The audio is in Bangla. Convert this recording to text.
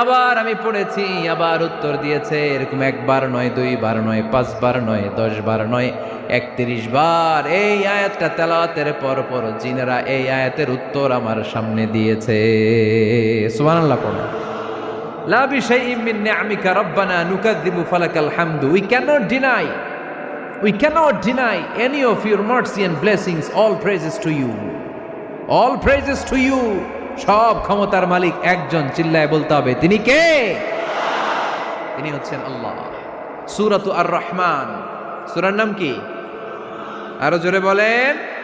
আবার আমি পড়েছি, আবার উত্তর দিয়েছে, এরকম একবার নয়, দুইবার নয়, পাঁচবার নয় দশ বার নয় একত্রিশ বার এই আয়াতটা তেলাওয়াতের পর পর জিনেরা এই আয়াতের উত্তর আমার সামনে দিয়েছে। সুবহানাল্লাহ পড়ো। লা বিশাইইম মিন নিআমিকা রব্বানা নুকাযযিবু ফালাকাল হামদু। We cannot deny we cannot deny any of your mercy and blessings all praises to you all praises to you সব ক্ষমতার মালিক একজন চিল্লায় বলতে হবে। তিনি কে? তিনি হচ্ছেন আল্লাহ। সুরাত আর রহমান সুরার নাম কি? আরও জোরে বলেন।